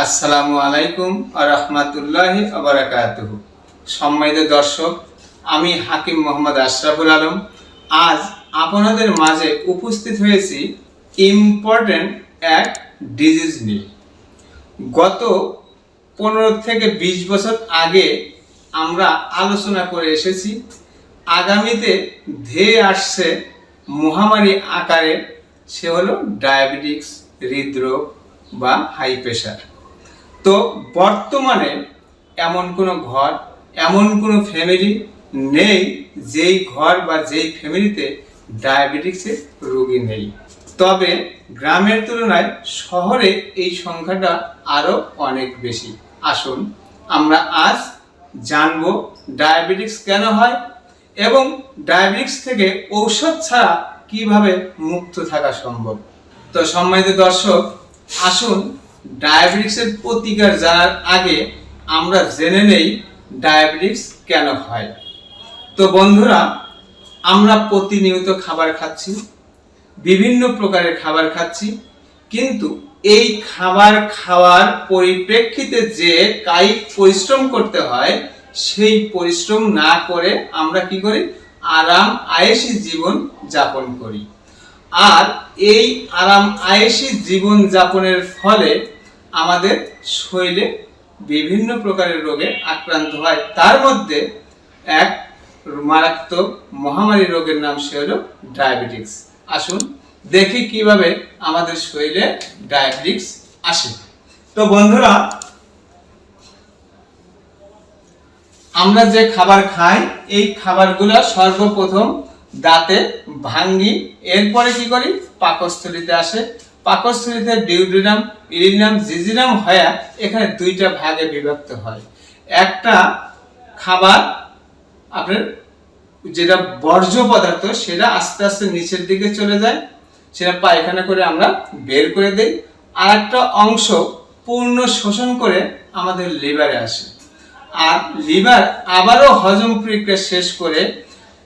আসসালামু আলাইকুম রহমতুল্লাহ আবরাকাতুহ সম্মানিত দর্শক, আমি হাকিম মোহাম্মদ আশরাফুল আলম। আজ আপনাদের মাঝে উপস্থিত হয়েছি ইম্পর্টেন্ট এক ডিজিজ নিয়ে। গত পনেরো থেকে বিশ বছর আগে আমরা আলোচনা করে এসেছি, আগামীতে ধেয়ে আসছে মহামারী আকারে, সে হলো ডায়াবেটিক্স হৃদরোগ বা হাই প্রেশার তো বর্তমানে এমন কোনো ঘর, এমন কোনো ফ্যামিলি নেই যেই ঘর বা যেই ফ্যামিলিতে ডায়াবেটিক্সের রোগী নেই। তবে গ্রামের তুলনায় শহরে এই সংখ্যাটা আরও অনেক বেশি। আসুন আমরা আজ জানব ডায়াবেটিক্স কেন হয় এবং ডায়াবেটিক্স থেকে ঔষধ ছাড়া কীভাবে মুক্ত থাকা সম্ভব। তো সম্মানিত দর্শক, আসুন ডায়াবেটিক্সের প্রতিকার জানার আগে আমরা জেনে নেই ডায়াবেটিক্স কেন হয়। তো বন্ধুরা, আমরা প্রতিনিয়ত খাবার খাচ্ছি, বিভিন্ন প্রকারের খাবার খাচ্ছি, কিন্তু এই খাবার খাওয়ার পরিপ্রেক্ষিতে যে কায়িক পরিশ্রম করতে হয়, সেই পরিশ্রম না করে আমরা কি করি? আরাম, আয়েসি জীবন যাপন করি। আর এই আরাম আয়েসি জীবন যাপনের ফলে আমাদের শরীরে বিভিন্ন প্রকারের রোগে আক্রান্ত হয়। তার মধ্যে এক মারাত্মক মহামারী রোগের নাম সে হলো ডায়াবেটিক্স। আসুন দেখি কীভাবে আমাদের শরীরে ডায়াবেটিক্স আসে। তো বন্ধুরা, আমরা যে খাবার খাই, এই খাবারগুলো সর্বপ্রথম দাঁতে ভাঙ্গি, এরপরে কি করি? পাকস্থলিতে আসে। পাকস্থলিতে ডিউডিনাম ইরিনাম জিজিনাম হয়ে এখানে দুইটা ভাগে বিভক্ত হয়। একটা খাবার আপনার যেটা বর্জ্য পদার্থ, সেটা আস্তে আস্তে নিচের দিকে চলে যায়, সেটা পায়খানা করে আমরা বের করে দেই। আর একটা অংশ পূর্ণ শোষণ করে আমাদের লিভারে আসে। আর লিভার আবারও হজম প্রক্রিয়া শেষ করে,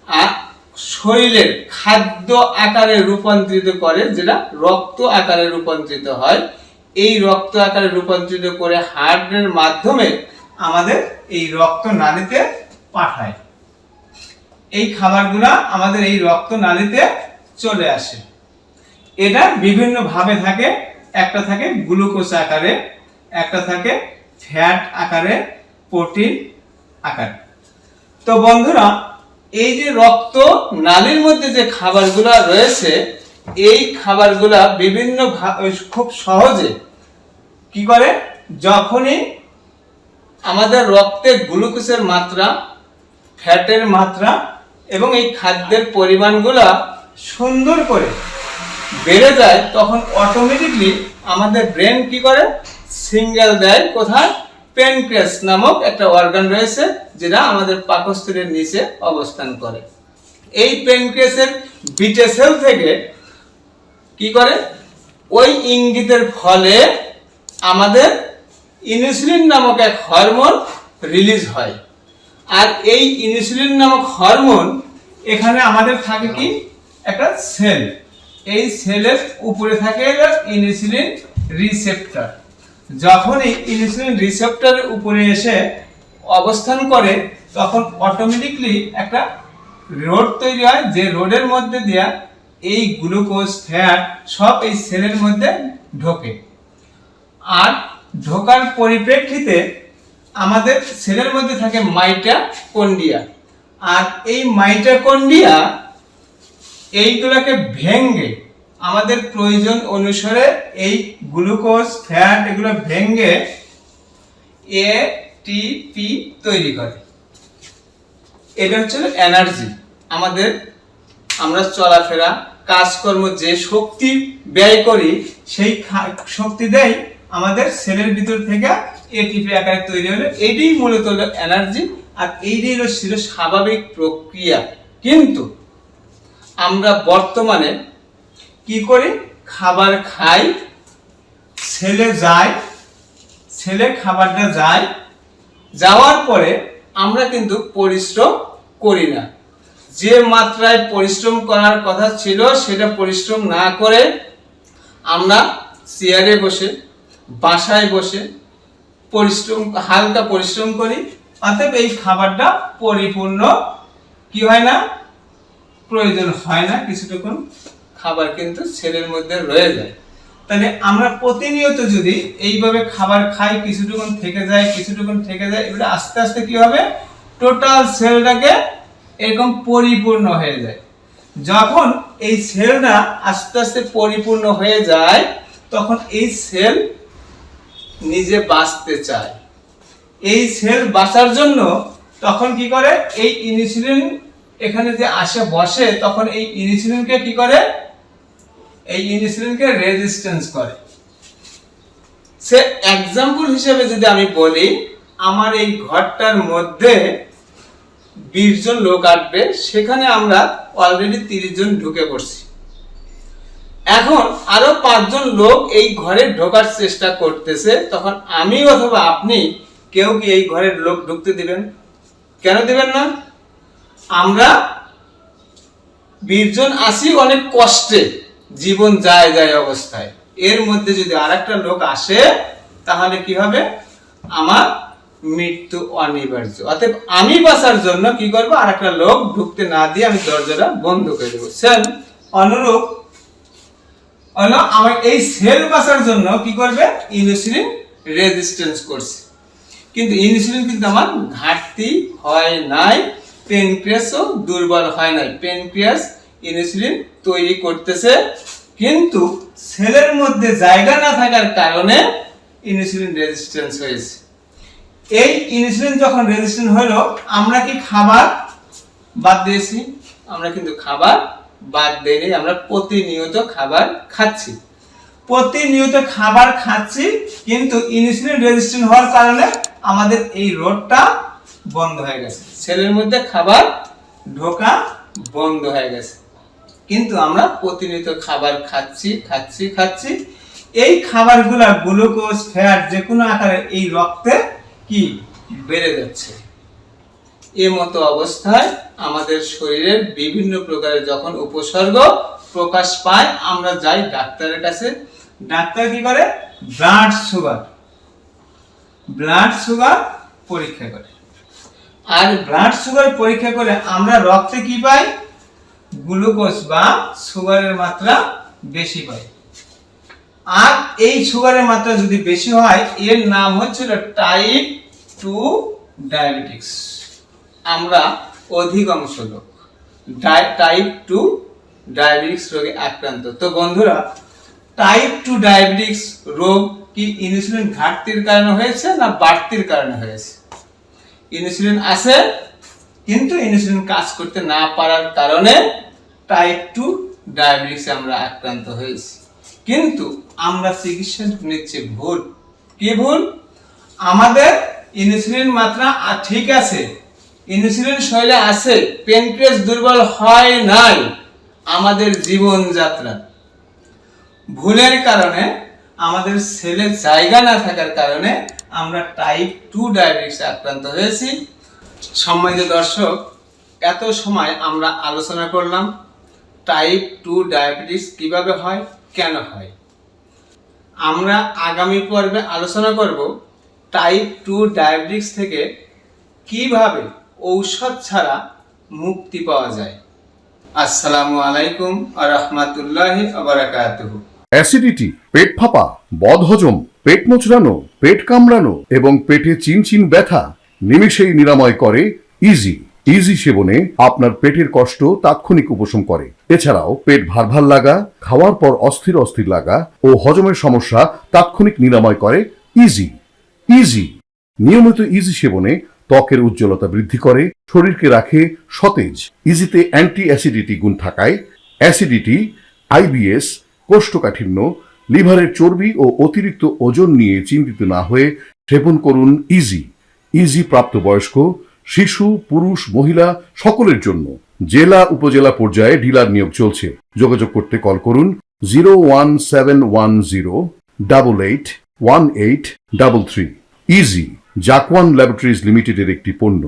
আর শরীরের খাদ্য আকারে রূপান্তরিত করে, যেটা রক্ত আকারে রূপান্তরিত হয়, এই রক্ত আকারে রূপান্তরিত করে হার্টের মাধ্যমে আমাদের এই রক্ত নালীতে পাঠায়। এই খাবারগুলা আমাদের এই রক্ত নালীতে চলে আসে। এটা বিভিন্ন ভাবে থাকে। একটা থাকে গ্লুকোজ আকারে, একটা থাকে ফ্যাট আকারে, প্রোটিন আকারে। তো বন্ধুরা এই যে রক্ত নালীর মধ্যে যে খাবারগুলা রয়েছে, এই খাবারগুলা বিভিন্ন খুব সহজে কি করে? যখনই আমাদের রক্তে গ্লুকোজের মাত্রা, ফ্যাটের মাত্রা এবং এই খাদ্যের পরিমাণগুলা সুন্দর করে বেড়ে যায়, তখন অটোমেটিকলি আমাদের ব্রেন কি করে? সিঙ্গেল দেয় কোথায়? প্যানক্রিয়াস নামক একটা অর্গান রয়েছে, যেটা আমাদের পাকস্থলীর নিচে অবস্থান করে। এই প্যানক্রিয়াসের বিটে সেল থেকে কি করে? ওই ইঙ্গিতের ফলে আমাদের ইনসুলিন নামক এক হরমোন রিলিজ হয়। আর এই ইনসুলিন নামক হরমোন এখানে আমাদের থাকে কি? একটা সেল। এই সেলের উপরে থাকে ইনসুলিন রিসেপ্টর যখন এই ইনসুলিন রিসেপ্টরের উপরে এসে অবস্থান করে, তখন অটোমেটিকলি একটা রোড তৈরি হয়, যে রোডের মধ্যে দিয়া এই গ্লুকোজ ফ্যাট সব এই সেলের মধ্যে ঢোকে। আর ঢোকার পরিপ্রেক্ষিতে আমাদের সেলের মধ্যে থাকে মাইটোকন্ড্রিয়া আর এই মাইটোকন্ড্রিয়া এইগুলোকে ভেঙ্গে আমাদের প্রয়োজন অনুসারে এই গ্লুকোজ, ফ্যাট এগুলো ভেঙ্গে এটিপি তৈরি করে। এটা হচ্ছে এনার্জি। আমাদের, আমরা চলাফেরা, কাজকর্ম যে শক্তি ব্যয় করি, সেই শক্তি দেয় আমাদের সেলের ভিতর থেকে এটিপি আকারে তৈরি হলো। এটাই মূলত হলো এনার্জি আর এইটাই হলো ছিল স্বাভাবিক প্রক্রিয়া। কিন্তু আমরা বর্তমানে কি করি? খাবার খাই, ছেলে যায়, ছেলে খাবারটা যায়, যাওয়ার পরে আমরা কিন্তু পরিশ্রম করি না। যে মাত্রায় পরিশ্রম করার কথা ছিল, সেটা পরিশ্রম না করে আমরা চেয়ারে বসে, বাসায় বসে পরিশ্রম, হালকা পরিশ্রম করি, অতএব এই খাবারটা পরিপূর্ণ কি হয় না? প্রয়োজন হয় না, কিছুটুকুন খাবার কিন্তু সেলের মধ্যে রয়ে যায়। তাহলে আমরা প্রতিনিয়ত যদি এইভাবে খাবার খাই, কিছুটুকুন থেকে যায়, কিছুটুকুন থেকে যায় এবারে আস্তে আস্তে কি হবে? টোটাল সেলটাকে এরকম পরিপূর্ণ হয়ে যায়। যখন এই সেলটা আস্তে আস্তে পরিপূর্ণ হয়ে যায়, তখন এই সেল নিজে বাঁচতে চায়। এই সেল বাঁচার জন্য তখন কি করে? এই ইনসুলিন এখানে যে আসে, বসে, তখন এই ইনসুলিনকে কি করে? এই ইনসুলিনকে রেজিস্ট্যান্স করে। সে এক্সাম্পল হিসেবে যদি আমি বলি, আমার এই ঘরটার মধ্যে বিশ জন লোক আসবে, সেখানে আমরা অলরেডি তিরিশ জন ঢুকে পড়ছি। এখন আরও পাঁচজন লোক এই ঘরে ঢোকার চেষ্টা করতেছে, তখন আমি অথবা আপনি কেউ কি এই ঘরের লোক ঢুকতে দিবেন? কেন দিবেন না? আমরা বীরজন আসি অনেক কষ্টে। জীবন যায় যায় অবস্থায়। এর মধ্যে যদি আরেকটা লোক আসে, তাহলে কি হবে? আমার মৃত্যু অনিবার্য। অতএব আমি বাঁচার জন্য কি করব? আরেকটা লোক ঢুকতে না দিয়ে আমি দরজাটা বন্ধ করে দেবো। সেন অনুরূপ আমার এই সেল বাঁচার জন্য কি করবে? ইনসুলিন রেজিস্ট্যান্স করছে। কিন্তু ইনসুলিন কিন্তু আমার ঘাটতি হয় নাই পেনক্রিয়াসও দুর্বল হয় নাই। পেনক্রিয়াস ইনসুলিন তৈরি করতেছে, কিন্তু সেলের মধ্যে জায়গা না থাকার কারণে ইনসুলিন রেজিস্ট্যান্স হয়েছে। এই ইনসুলিন যখন রেজিস্ট্যান্স হলো, আমরা কি খাবার বাদ দিয়েছি? আমরা কিন্তু খাবার বাদ দেয়নি আমরা প্রতিনিয়ত খাবার খাচ্ছি। প্রতিনিয়ত খাবার খাচ্ছি, কিন্তু ইনসুলিন রেজিস্ট্যান্ট হওয়ার কারণে আমাদের এই রোডটা বন্ধ হয়ে গেছে। ছেলের মধ্যে খাবার ঢোকা বন্ধ হয়ে গেছে। কিন্তু আমরা প্রতিনিয়ত খাবার খাচ্ছি খাচ্ছি খাচ্ছি। এই খাবারগুলা গ্লুকোজ, ফ্যাট যে কোনো আকারে এই রক্তে কি? বেড়ে যাচ্ছে। এ মতো অবস্থায় আমাদের শরীরের বিভিন্ন প্রকারের যখন উপসর্গ প্রকাশ পায়, আমরা যাই ডাক্তারের কাছে। ডাক্তার কি করে? Blood sugar. ব্লাড সুগার পরীক্ষা করে। আর ব্লাড সুগার পরীক্ষা করে আমরা রক্তে কি পাই? গ্লুকোজ বা সুগারের মাত্রা বেশি হয়। আর এই সুগারের মাত্রা যদি বেশি হয়, এর নাম হচ্ছিল টাইপ টু ডায়াবেটিক্স আমরা অধিকাংশ লোক টাইপ টু ডায়াবেটিক্স রোগে আক্রান্ত। তো বন্ধুরা টাইপ টু ডায়াবেটিক্স রোগ কি ইনসুলিন ঘাটতির কারণে হয়েছে না বাড়তির কারণে হয়েছে? ইনসুলিন আছে, কিন্তু ইনসুলিন কাজ করতে না পারার কারণে টাইপ টু ডায়াবেটিক্সে আমরা আক্রান্ত হয়েছি। কিন্তু আমরা চিকিৎসা নিচ্ছি ভুল। কি ভুল? আমাদের ইনসুলিন মাত্রা ঠিক আছে। ইনসুলিন শরীরে আছে পেনক্রিয়াস দুর্বল হয় নাই আমাদের জীবনযাত্রা। ভুলের কারণে, আমাদের সেলের জায়গা না থাকার কারণে আমরা টাইপ টু ডায়াবেটিসে আক্রান্ত হয়েছি। সম্মানিত দর্শক, এত সময় আমরা আলোচনা করলাম। টাইপ টু ডায়াবেটিস কীভাবে হয়, কেন হয়? আমরা আগামী পর্বে আলোচনা করব টাইপ টু ডায়াবেটিস থেকে কীভাবে ঔষধ ছাড়া মুক্তি পাওয়া যায়। আসসালামু আলাইকুম রহমাতুল্লাহি আবরাকাতুহু। অ্যাসিডিটি পেট ফাঁপা, বদহজম, পেট মোচড়ানো, পেট কামড়ানো এবং পেটে চিনচিন ব্যথা নিমিষেই নিরাময় করে ইজি ইজি সেবনে আপনার পেটের কষ্ট তাৎক্ষণিক উপশম করে। এছাড়াও পেট ভার ভার লাগা, খাওয়ার পর অস্থির অস্থির লাগা ও হজমের সমস্যা তাৎক্ষণিক নিরাময় করে ইজি ইজি নিয়মিত ইজি সেবনে ত্বকের উজ্জ্বলতা বৃদ্ধি করে, শরীরকে রাখে সতেজ। ইজিতে অ্যান্টি অ্যাসিডিটি গুণ থাকায় অ্যাসিডিটি আইবিএস কোষ্ঠকাঠিন্য, লিভারের চর্বি ও অতিরিক্ত ওজন নিয়ে চিন্তিত না হয়ে সেবন করুন ইজি ইজি প্রাপ্তবয়স্ক শিশু, পুরুষ, মহিলা সকলের জন্য জেলা উপজেলা পর্যায়ে ডিলার নিয়োগ চলছে। যোগাযোগ করতে কল করুন zero one seven one zero double eight one eight double three. Easy জাকওয়ান laboratories লিমিটেডের একটি পণ্য।